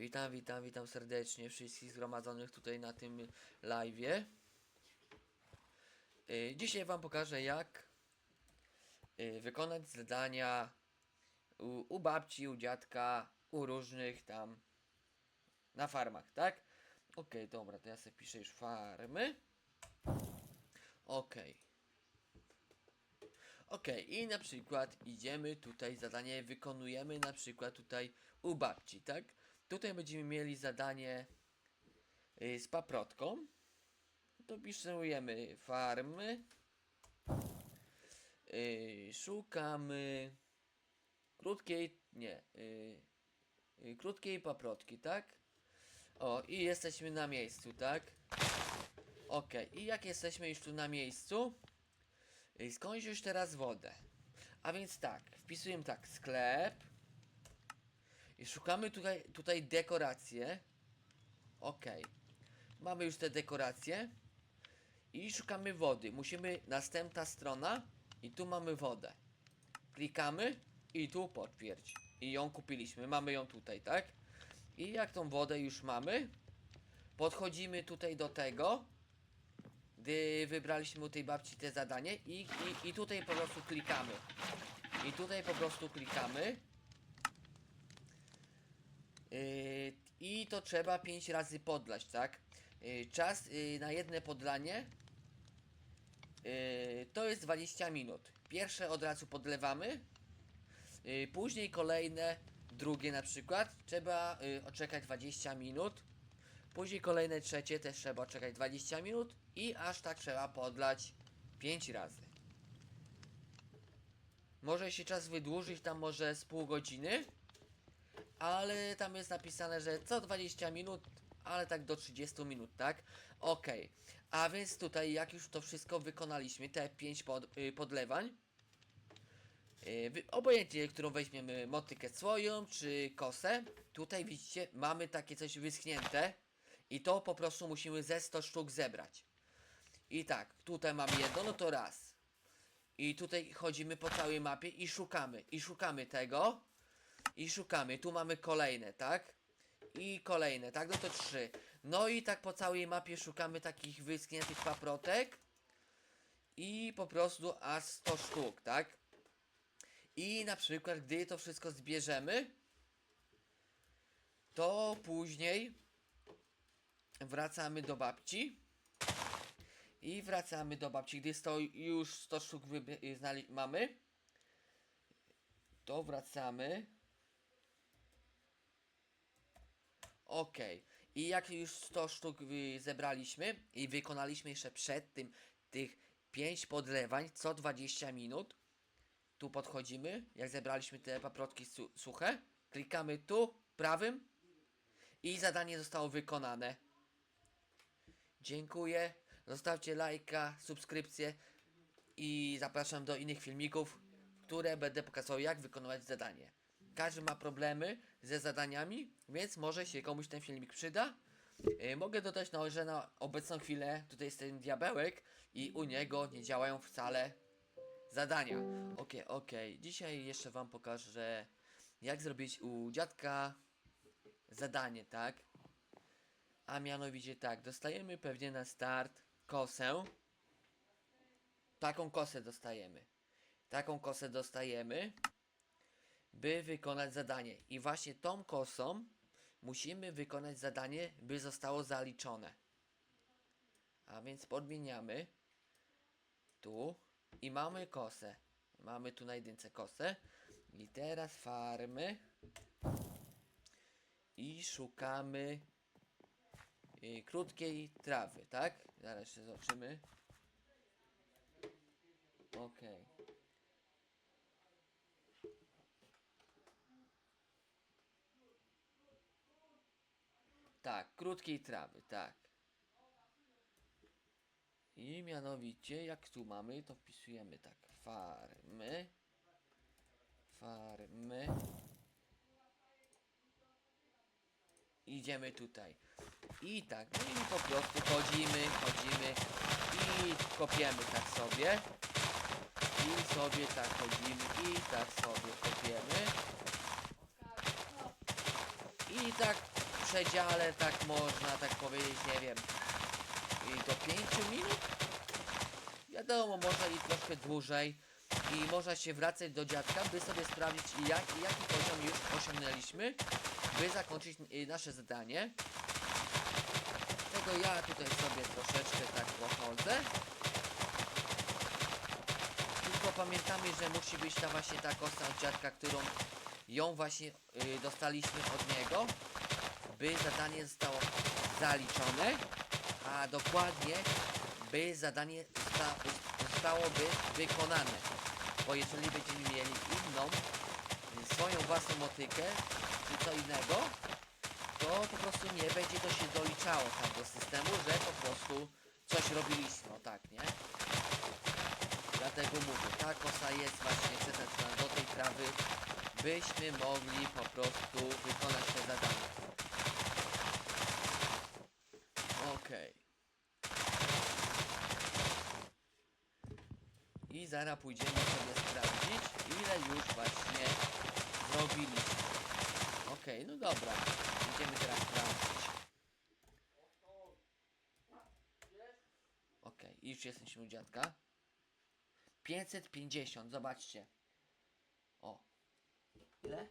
Witam, witam, witam serdecznie wszystkich zgromadzonych tutaj na tym live'ie. Y, Dzisiaj wam pokażę jak y, wykonać zadania u, u babci, u dziadka, u różnych tam na farmach, tak? Okej, dobra, to ja sobie piszę już farmy. Okej. Okej, i na przykład idziemy tutaj, zadanie wykonujemy na przykład tutaj u babci, tak? Tutaj będziemy mieli zadanie y, z paprotką. To piszemy farmy. Y, szukamy krótkiej, nie, y, krótkiej paprotki, tak? O, i jesteśmy na miejscu, tak? Okej, i jak jesteśmy już tu na miejscu, skądś już teraz wodę. A więc tak, wpisujemy tak, sklep. I szukamy tutaj, tutaj dekoracje. Okej. Mamy już te dekoracje. I szukamy wody. Musimy, następna strona. I tu mamy wodę. Klikamy i tu potwierdź. I ją kupiliśmy. Mamy ją tutaj, tak? I jak tą wodę już mamy, podchodzimy tutaj do tego, gdy wybraliśmy u tej babci te zadanie i, i, i tutaj po prostu klikamy. I tutaj po prostu klikamy. Yy, I to trzeba 5 razy podlać, tak? Yy, czas yy, na jedne podlanie to jest 20 minut. Pierwsze od razu podlewamy, później kolejne, drugie na przykład, trzeba oczekać 20 minut. Później kolejne trzecie też trzeba czekać 20 minut i aż tak trzeba podlać 5 razy. Może się czas wydłużyć tam może z pół godziny, ale tam jest napisane, że co 20 minut, ale tak do 30 minut, tak? Okej, a więc tutaj jak już to wszystko wykonaliśmy, te 5 pod, y, podlewań, y, wy- obojętnie, którą weźmiemy motykę swoją, czy kosę, tutaj widzicie, mamy takie coś wyschnięte i to po prostu musimy ze 100 sztuk zebrać. I tak, tutaj mamy jedno, no to raz. I tutaj chodzimy po całej mapie i szukamy, i szukamy tego. I szukamy, tu mamy kolejne, tak? I kolejne, tak? No to trzy. No i tak po całej mapie szukamy takich wyschniętych paprotek. I po prostu aż 100 sztuk, tak? I na przykład, gdy to wszystko zbierzemy, to później wracamy do babci. I wracamy do babci, gdy sto, już 100 sztuk mamy. To wracamy. Okej. I jak już 100 sztuk zebraliśmy i wykonaliśmy jeszcze przed tym tych 5 podlewań co 20 minut, tu podchodzimy, jak zebraliśmy te paprotki su suche, klikamy tu prawym i zadanie zostało wykonane. Dziękuję, zostawcie lajka, subskrypcję i zapraszam do innych filmików, które będę pokazywał jak wykonywać zadanie. Każdy ma problemy ze zadaniami, więc może się komuś ten filmik przyda. Yy, mogę dodać, no, że na obecną chwilę tutaj jest ten diabełek i u niego nie działają wcale zadania. Okej, okej. Dzisiaj jeszcze wam pokażę jak zrobić u dziadka zadanie, tak? A mianowicie tak, dostajemy pewnie na start kosę. Taką kosę dostajemy. Taką kosę dostajemy, by wykonać zadanie. I właśnie tą kosą musimy wykonać zadanie, by zostało zaliczone. A więc podmieniamy tu i mamy kosę. Mamy tu na jedynce kosę. I teraz farmy. I szukamy y, krótkiej trawy, tak? Zaraz jeszcze zobaczymy. Okej. Tak, krótkiej trawy, tak. I mianowicie, jak tu mamy, to wpisujemy tak, farmy, farmy. Idziemy tutaj. I tak, no i po prostu chodzimy, chodzimy i kopiemy tak sobie. I sobie tak chodzimy i tak sobie kopiemy. I tak przedziale, tak można tak powiedzieć, nie wiem, i do 5 minut? Wiadomo, można i troszkę dłużej i można się wracać do dziadka, by sobie sprawdzić jak, jaki poziom już osiągnęliśmy, by zakończyć y, nasze zadanie. Tego ja tutaj sobie troszeczkę tak pochodzę. Tylko pamiętamy, że musi być ta właśnie ta kosa od dziadka, którą ją właśnie y, dostaliśmy od niego, by zadanie zostało zaliczone, a dokładnie by zadanie zosta zostałoby wykonane. Bo jeżeli będziemy mieli inną, swoją własną motykę, czy co innego, to po prostu nie będzie to się doliczało tam do systemu, że po prostu coś robiliśmy, o tak, nie? Dlatego mówię, ta kosa jest właśnie przeznaczona do tej trawy, byśmy mogli po prostu wykonać zadanie. Okej. I zaraz pójdziemy sobie sprawdzić, ile już właśnie zrobiliśmy. Okej, no dobra. Idziemy teraz sprawdzić. Okej, już jesteśmy u dziadka. 550, zobaczcie. O. Ile?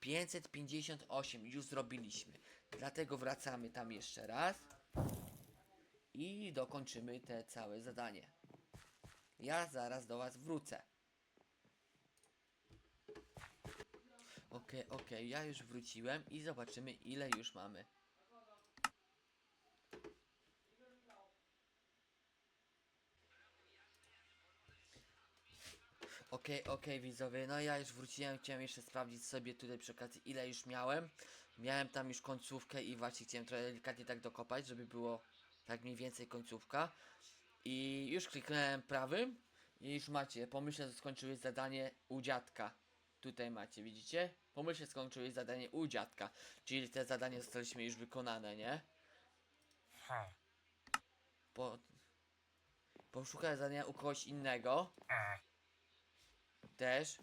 558 już zrobiliśmy. Dlatego wracamy tam jeszcze raz. I dokończymy te całe zadanie. Ja zaraz do was wrócę. Okej, okej, ja już wróciłem i zobaczymy ile już mamy. Okej, okej widzowie, no ja już wróciłem, chciałem jeszcze sprawdzić sobie tutaj przy okazji ile już miałem. Miałem tam już końcówkę i właśnie chciałem trochę delikatnie tak dokopać, żeby było tak mniej więcej końcówka. I już kliknąłem prawym i już macie, pomyślę, że skończyłeś zadanie u dziadka. Tutaj macie, widzicie? Pomyślę, skończyłeś zadanie u dziadka. Czyli te zadanie zostaliśmy już wykonane, nie? Ha. Po... Poszukaj zadania u kogoś innego. Też.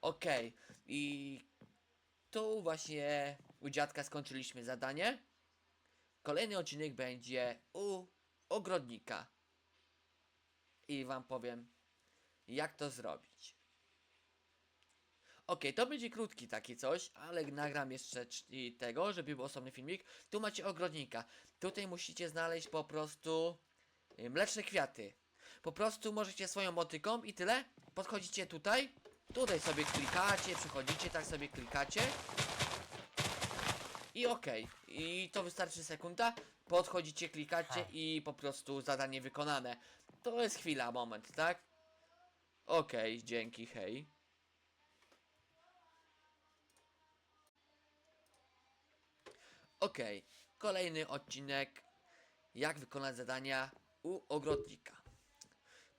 Okej. I tu właśnie u dziadka skończyliśmy zadanie. Kolejny odcinek będzie u ogrodnika. I wam powiem, jak to zrobić. Okej, to będzie krótki taki coś, ale nagram jeszcze tego, żeby był osobny filmik. Tu macie ogrodnika. Tutaj musicie znaleźć po prostu y, mleczne kwiaty. Po prostu możecie swoją motyką i tyle. Podchodzicie tutaj. Tutaj sobie klikacie, przechodzicie, tak sobie klikacie. I okej. I to wystarczy sekunda. Podchodzicie, klikacie i po prostu zadanie wykonane. To jest chwila, moment, tak? Okej, dzięki, hej. Okej, kolejny odcinek. Jak wykonać zadania u ogrodnika.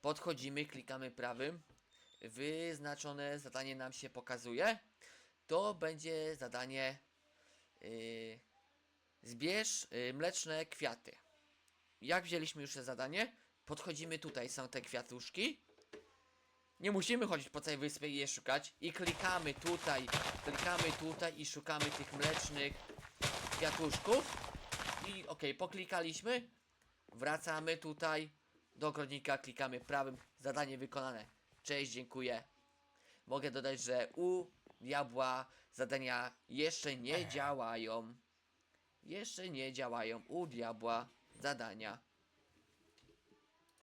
Podchodzimy, klikamy prawym. Wyznaczone zadanie nam się pokazuje. To będzie zadanie yy, zbierz yy, mleczne kwiaty. Jak wzięliśmy już to zadanie, podchodzimy tutaj, są te kwiatuszki. Nie musimy chodzić po całej wyspie i je szukać. I klikamy tutaj, klikamy tutaj i szukamy tych mlecznych kwiatuszków. I okej, poklikaliśmy. Wracamy tutaj do ogrodnika, klikamy prawym, zadanie wykonane. Cześć, dziękuję. Mogę dodać, że u diabła zadania jeszcze nie działają. Jeszcze nie działają u diabła zadania.